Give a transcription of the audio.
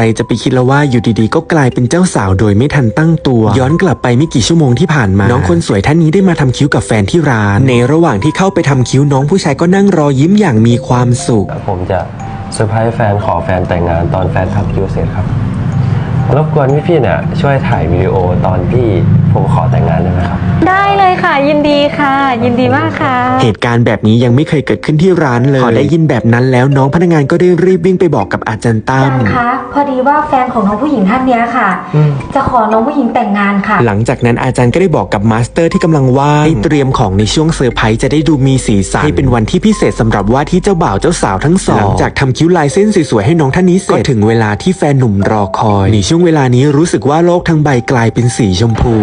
รจะไปคิดแล้วว่าอยู่ดีๆ ก็กลายเป็นเจ้าสาวโดยไม่ทันตั้งตัว ย้อนกลับไปไม่กี่ชั่วโมงที่ผ่านมา น้องคนสวยท่านนี้ได้มาทำคิ้วกับแฟนที่ร้าน ในระหว่างที่เข้าไปทำคิ้วน้องผู้ชายก็นั่งรอยิ้มอย่างมีความสุข ผมจะเซอร์ไพรส์แฟนขอแฟนแต่งงานตอนแฟนทำคิ้วเสร็จครับรบกวนพี่ๆเนี่ยช่วยถ่ายวิดีโอตอนที่ผมขอแต่งงานได้ไหมครับ ยค่ะยินดีค่ะ ยินดีมากค่ะ เหตุการณ์แบบนี้ยังไม่เคยเกิดขึ้นที่ร้านเลย พอได้ยินแบบนั้นแล้วน้องพนักงานก็ได้รีบวิ่งไปบอกกับอาจารย์ตั้อามจารย์คะพอดีว่าแฟนของน้องผู้หญิงท่านเนี้ยค่ะ จะขอน้องผู้หญิงแต่งงานค่ะ หลังจากนั้นอาจารย์ก็ได้บอกกับมาสเตอร์ที่กำลังวาดให้เตรียมของในช่วงเซอร์ไพรส์จะได้ดูมีสีสันให้เป็นวันที่พิเศษสำหรับว่าที่เจ้าบ่าวเจ้าสาวทั้งสองหลังจากทำคิ้วลายเส้นสวยๆให้น้องท่านนี้เสร็จก็ถึงเวลาที่แฟนหนุ่มรอคอยในช่วงเวลานี้รู้สึกว่าโลกทั้งใบกลายเป็นสีชมพู